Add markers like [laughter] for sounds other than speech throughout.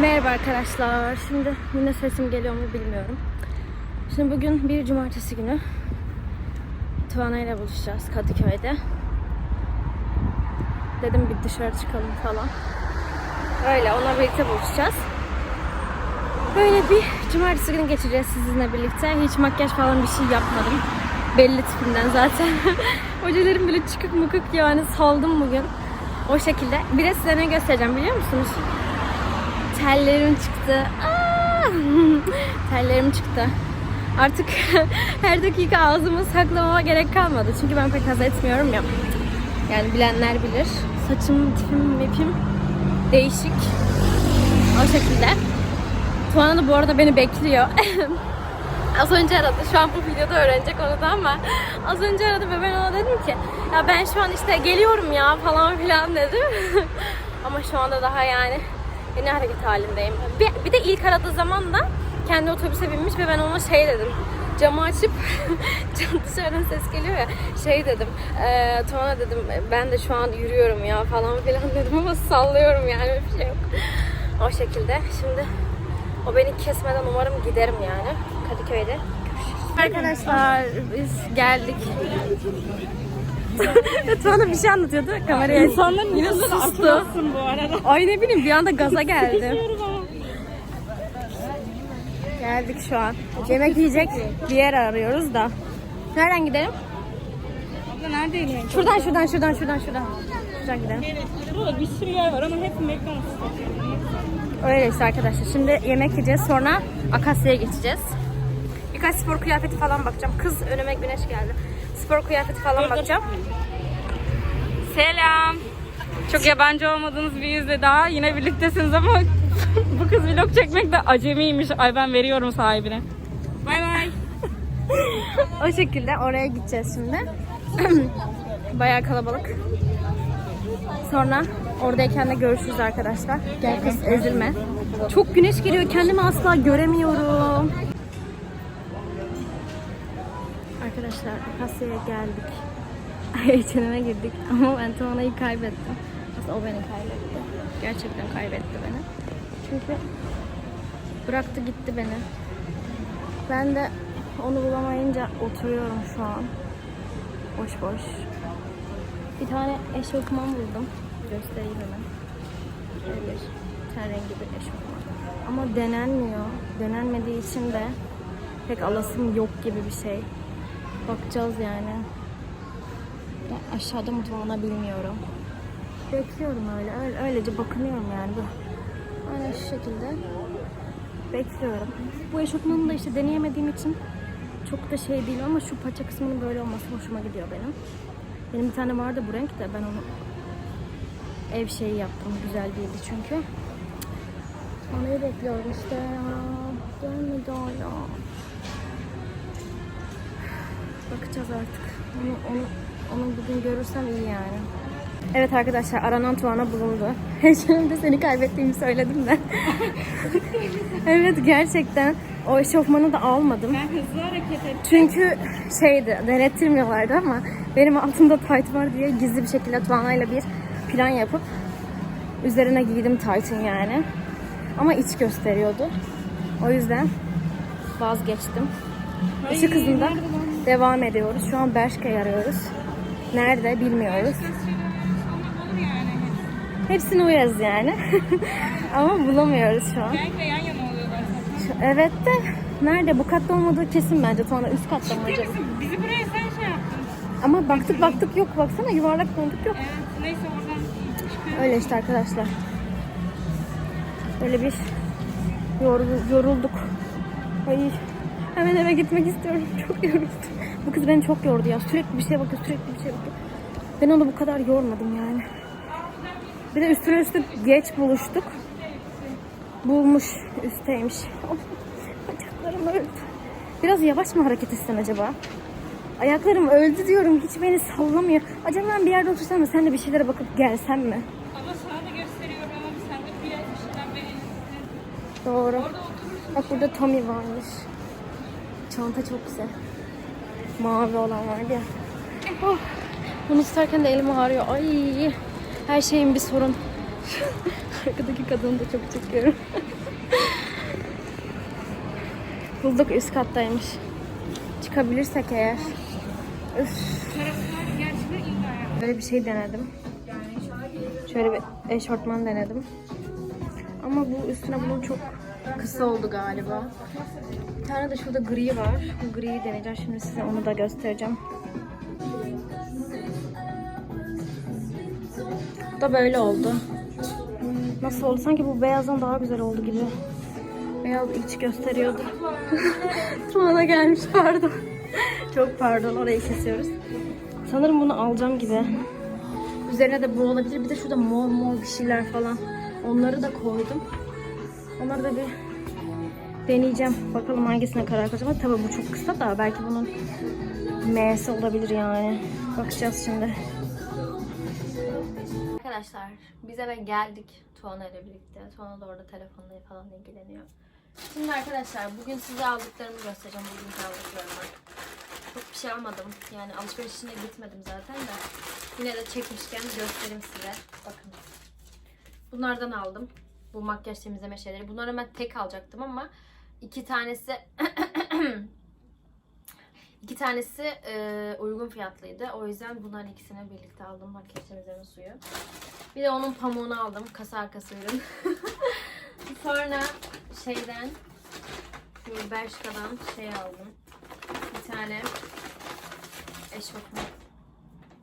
Merhaba arkadaşlar. Şimdi yine sesim geliyor mu bilmiyorum. Şimdi bugün bir cumartesi günü Tuana ile buluşacağız Kadıköy'de. Dedim bir dışarı çıkalım falan. Öyle onunla birlikte buluşacağız. Böyle bir cumartesi günü geçireceğiz sizinle birlikte. Hiç makyaj falan bir şey yapmadım. Belli tipimden zaten. [laughs] Hocalarım bile çıkık mıkık yani saldım bugün. O şekilde. Bir de size ne göstereceğim biliyor musunuz? Tellerim çıktı. Aa! [laughs] Tellerim çıktı. Artık [laughs] her dakika ağzımı saklamama gerek kalmadı. Çünkü ben pek haz etmiyorum ya. Yani bilenler bilir. Saçım, tipim, mipim değişik. O şekilde. Tuana da bu arada beni bekliyor. [laughs] az önce aradı. Şu an bu videoda öğrenecek onu da ama az önce aradı ve ben ona dedim ki ya ben şu an işte geliyorum ya falan filan dedim. ama şu anda daha yani yeni hareket halindeyim. Bir, bir de ilk aradığı zaman da kendi otobüse binmiş ve ben ona şey dedim. Camı açıp [laughs] dışarıdan ses geliyor ya şey dedim eee Tuana dedim ben de şu an yürüyorum ya falan filan [laughs] dedim ama sallıyorum yani bir şey yok. O şekilde şimdi o beni kesmeden umarım giderim yani Kadıköy'de. Arkadaşlar biz geldik. Tuana bir şey anlatıyordu kameraya. İnsanların yine sustu. bu arada. Ay ne bileyim bir anda gaza [laughs] geldi. Biliyorum ama. Geldik şu an. Yemek yiyecek bir yer arıyoruz da. Nereden gidelim? Abla neredeyim ben? Şuradan şuradan şuradan şuradan şuradan. Şuradan gidelim. Burada bir sürü yer var ama hep McDonald's. Öyle işte arkadaşlar. Şimdi yemek yiyeceğiz. Sonra Akasya'ya geçeceğiz. Birkaç spor kıyafeti falan bakacağım. Kız önüme güneş geldi. Spor kıyafeti falan bakacağım. Selam. Çok yabancı olmadığınız bir yüzle daha yine birliktesiniz ama [laughs] bu kız vlog çekmekte acemiymiş. Ay ben veriyorum sahibine. Bay bay. O şekilde oraya gideceğiz şimdi. [clears throat] Bayağı kalabalık. Sonra oradayken de görüşürüz arkadaşlar. Gel kız ezilme. Çok güneş geliyor. Kendimi asla göremiyorum. Arkadaşlar Akasya'ya geldik. [laughs] H&M'e girdik ama ben Tuana'yı kaybettim. Aslında o beni kaybetti. Gerçekten kaybetti beni. Çünkü bıraktı gitti beni. Ben de onu bulamayınca oturuyorum şu an. Boş boş. Bir tane eşofman buldum. Göstereyim hemen. Şöyle bir ten rengi bir eşofman. Ama denenmiyor. Denenmediği için de pek alasım yok gibi bir şey. Bakacağız yani. Ya aşağıda mutfağına bilmiyorum. Bekliyorum öyle. öyle. Öylece bakınıyorum yani. Bu. Aynen şu şekilde. Bekliyorum. Bu eşofmanı da işte deneyemediğim için çok da şey değil ama şu paça kısmının böyle olması hoşuma gidiyor benim. Benim bir tane vardı bu renk de ben onu ev şeyi yaptım. Güzel değildi çünkü. Onu bekliyorum işte ya. Gelmedi hala. Bakacağız artık. Onu, onu, onu bugün görürsem iyi yani. Evet arkadaşlar aranan Tuana bulundu. [laughs] Şimdi seni kaybettiğimi söyledim de. [laughs] evet gerçekten o eşofmanı da almadım. Ben hızlı hareket et. Çünkü şeydi denettirmiyorlardı ama benim altımda tayt var diye gizli bir şekilde Tuana'yla bir plan yapıp üzerine giydim taytın yani. Ama iç gösteriyordu. O yüzden vazgeçtim. Işık hızında devam ediyoruz. Şu an Bershka'yı arıyoruz. Nerede bilmiyoruz. Hepsini uyarız yani. [laughs] Ama bulamıyoruz şu an. Yan yana oluyorlar zaten. Evet de nerede? Bu katta olmadığı kesin bence. Sonra üst katta mı acaba? Bizi buraya sen şey yaptın. Ama baktık baktık yok. Baksana yuvarlak bulduk yok. Evet neyse oradan. Öyle işte arkadaşlar. Böyle bir yor- yorulduk. Ay hemen eve gitmek istiyorum. [laughs] Çok yoruldum. Bu kız beni çok yordu ya. Sürekli bir şeye bakıyor, sürekli bir şeye bakıyor. Ben onu bu kadar yormadım yani. Bir de üstüne üstlük geç buluştuk. Bulmuş üstteymiş. Of, Bacaklarım öldü. Biraz yavaş mı hareket etsem acaba? Ayaklarım öldü diyorum. Hiç beni sallamıyor. Acaba ben bir yerde otursam da sen de bir şeylere bakıp gelsen mi? Ama sana da gösteriyor ama sen de bir bir şeyden. Doğru. Bak burada Tommy varmış. Çanta çok güzel. Mavi olan vardı ya. Oh, bunu tutarken de elim ağrıyor. Ay, her şeyin bir sorun. [laughs] Arkadaki kadını da çok çekiyorum. [laughs] Bulduk üst kattaymış. Çıkabilirsek eğer. Üf. Böyle bir şey denedim. Şöyle bir eşortman denedim. Ama bu üstüne bunun çok kısa oldu galiba. Bir tane de şurada gri var. Bu griyi deneyeceğim. Şimdi size onu da göstereceğim. Bu da böyle oldu. Nasıl oldu? Sanki bu beyazdan daha güzel oldu gibi. Beyaz iç gösteriyordu. [laughs] Tuana gelmiş pardon. Çok pardon orayı kesiyoruz. Sanırım bunu alacağım gibi. Üzerine de bu olabilir. Bir de şurada mor mor bir şeyler falan. Onları da koydum. Onları da bir deneyeceğim. Bakalım hangisine karar kılacağım. Tabii bu çok kısa da belki bunun M'si olabilir yani. Bakacağız şimdi. Arkadaşlar biz eve geldik Tuana ile birlikte. Tuana da orada telefonla falan ilgileniyor. Şimdi arkadaşlar bugün size aldıklarımı göstereceğim. Bugün aldıklarımı. Çok bir şey almadım. Yani alışveriş içine gitmedim zaten de. Yine de çekmişken göstereyim size. Bakın. Bunlardan aldım. Bu makyaj temizleme şeyleri. Bunları ben tek alacaktım ama iki tanesi [clears throat] iki tanesi e, uygun fiyatlıydı. O yüzden bunların ikisini birlikte aldım. Makyaj temizleme suyu. Bir de onun pamuğunu aldım. Kasa arkası ürün. [laughs] Sonra şeyden şu Bershka'dan şey aldım. Bir tane eşofman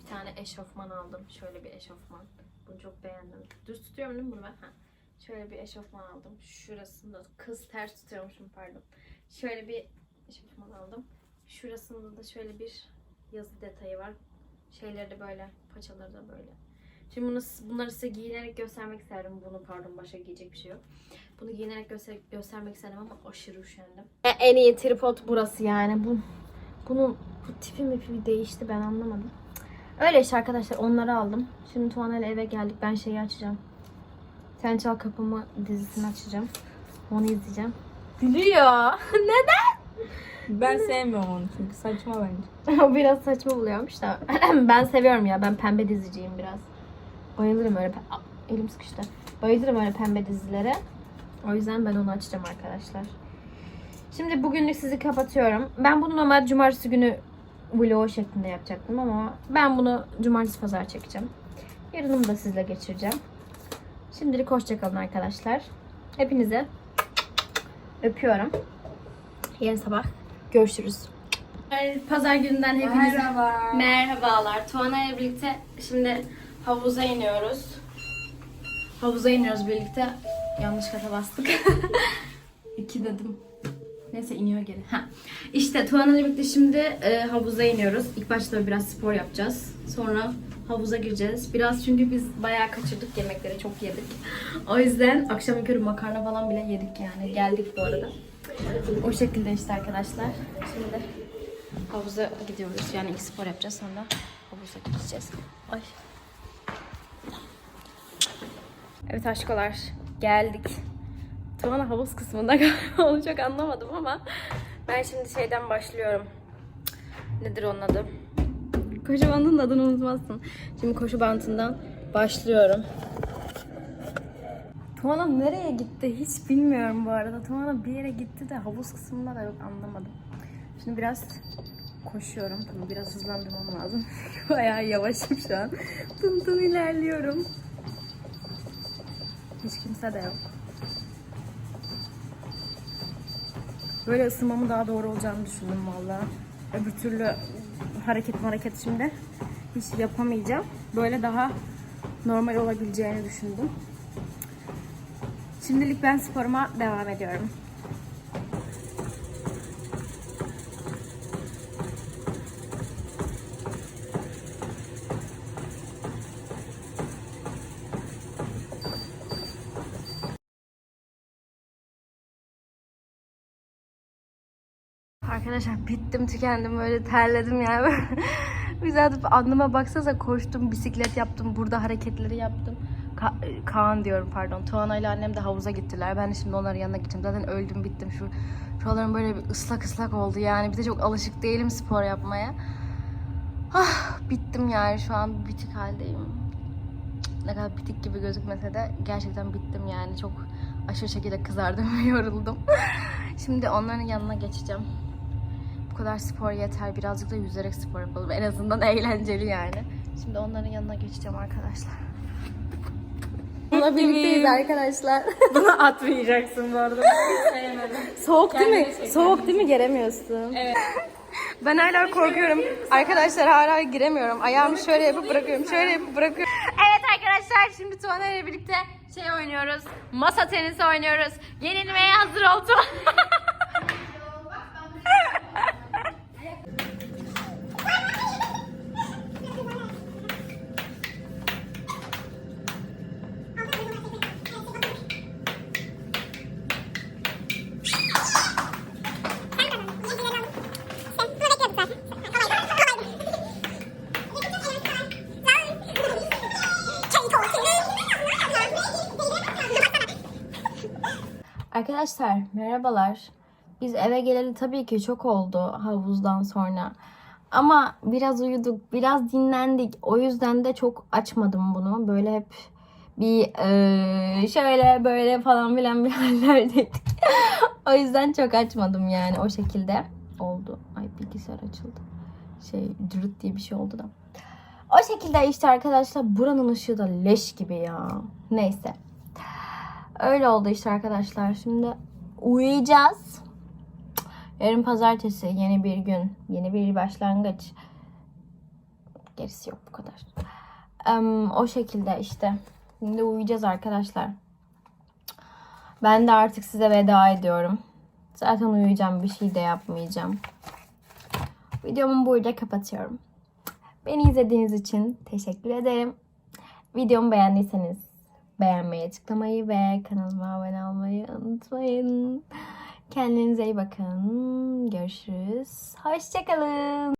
bir tane eşofman aldım. Şöyle bir eşofman. Bunu çok beğendim. Düz tutuyorum değil mi bunu ben? Ha. Şöyle bir eşofman aldım. Şurasında kız ters tutuyormuşum pardon. Şöyle bir eşofman aldım. Şurasında da şöyle bir yazı detayı var. Şeyleri de böyle, paçaları da böyle. Şimdi bunu, bunları size giyinerek göstermek isterdim. Bunu pardon başka giyecek bir şey yok. Bunu giyinerek göster göstermek isterdim ama aşırı üşendim. E, En iyi tripod burası yani. Bu bunun bu tipi mipi değişti ben anlamadım. Öyle işte arkadaşlar onları aldım. Şimdi Tuana ile eve geldik. Ben şeyi açacağım. Sen Çal Kapımı dizisini açacağım. Onu izleyeceğim. Gülüyor. [laughs] Neden? Ben sevmiyorum onu çünkü saçma bence. [laughs] o biraz saçma buluyormuş da. [clears throat] ben seviyorum ya. Ben pembe diziciyim biraz. Bayılırım öyle. Aa, elim sıkıştı. Bayılırım öyle pembe dizilere. O yüzden ben onu açacağım arkadaşlar. Şimdi bugünlük sizi kapatıyorum. Ben bunu normal cumartesi günü vlog şeklinde yapacaktım ama ben bunu cumartesi pazar çekeceğim. Yarınımı da sizle geçireceğim. Şimdilik hoşçakalın arkadaşlar. Hepinize öpüyorum. Yarın sabah görüşürüz. Pazar gününden hepinize Merhaba. merhabalar. Tuana ile birlikte şimdi havuza iniyoruz. Havuza iniyoruz birlikte. Yanlış kata bastık. [laughs] İki dedim. Neyse iniyor geri. Ha. İşte Tuana ile birlikte şimdi e, havuza iniyoruz. İlk başta biraz spor yapacağız. Sonra havuza gireceğiz. Biraz çünkü biz bayağı kaçırdık yemekleri. Çok yedik. O yüzden akşam yukarı makarna falan bile yedik yani. Geldik bu arada. O şekilde işte arkadaşlar. Şimdi havuza gidiyoruz. Yani ilk spor yapacağız sonra havuza gideceğiz. Ay. Evet aşkolar geldik. Tuana havuz kısmında [laughs] galiba çok anlamadım ama ben şimdi şeyden başlıyorum. Nedir onun adı? Koşu bandının adını unutmazsın. Şimdi koşu bandından başlıyorum. Tuana nereye gitti hiç bilmiyorum bu arada. Tuana bir yere gitti de havuz kısmında da yok anlamadım. Şimdi biraz koşuyorum. Tabii biraz hızlandırmam lazım. [laughs] Bayağı yavaşım şu an. Tın tın ilerliyorum. Hiç kimse de yok. Böyle ısınmamın daha doğru olacağını düşündüm valla. Öbür türlü hareket hareket şimdi hiç yapamayacağım. Böyle daha normal olabileceğini düşündüm. Şimdilik ben sporuma devam ediyorum. Arkadaşlar bittim tükendim böyle terledim yani. [laughs] Güzel anlıma baksanıza koştum bisiklet yaptım burada hareketleri yaptım. Ka- Kaan diyorum pardon. Tuana ile annem de havuza gittiler. Ben de şimdi onların yanına gideceğim. Zaten öldüm bittim şu. Şuralarım böyle bir ıslak ıslak oldu yani. Bir de çok alışık değilim spor yapmaya. Ah bittim yani şu an bitik haldeyim. ne kadar bitik gibi gözükmese de gerçekten bittim yani. Çok aşırı şekilde kızardım ve [laughs] yoruldum. Şimdi onların yanına geçeceğim. Kadar spor yeter. Birazcık da yüzerek spor yapalım. En azından eğlenceli yani. Şimdi onların yanına geçeceğim arkadaşlar. Bununla birlikteyiz arkadaşlar. [laughs] Bunu atmayacaksın bu arada. Soğuk değil mi? Soğuk değil mi? Giremiyorsun. Evet. [laughs] Ben hala korkuyorum. Arkadaşlar hala giremiyorum. Ayağımı şöyle yapıp bırakıyorum. Şöyle yapıp bırakıyorum. Evet arkadaşlar şimdi Tuana ile birlikte şey oynuyoruz. Masa tenisi oynuyoruz. Yenilmeye hazır ol Tuana. [laughs] Arkadaşlar merhabalar. Biz eve geleli tabii ki çok oldu havuzdan sonra. Ama biraz uyuduk, biraz dinlendik. O yüzden de çok açmadım bunu. Böyle hep bir eee, şöyle böyle falan filan bir [laughs] hallerdeydik. o yüzden çok açmadım yani o şekilde oldu. Ay bilgisayar açıldı. Şey cırıt diye bir şey oldu da. O şekilde işte arkadaşlar buranın ışığı da leş gibi ya. Neyse. Öyle oldu işte arkadaşlar. Şimdi uyuyacağız. Yarın pazartesi yeni bir gün. Yeni bir başlangıç. Gerisi yok bu kadar. Em, o şekilde işte. Şimdi uyuyacağız arkadaşlar. Ben de artık size veda ediyorum. Zaten uyuyacağım. Bir şey de yapmayacağım. Videomu burada kapatıyorum. Beni izlediğiniz için teşekkür ederim. Videomu beğendiyseniz beğenmeyi, tıklamayı ve kanalıma abone olmayı unutmayın. Kendinize iyi bakın. Görüşürüz. Hoşçakalın.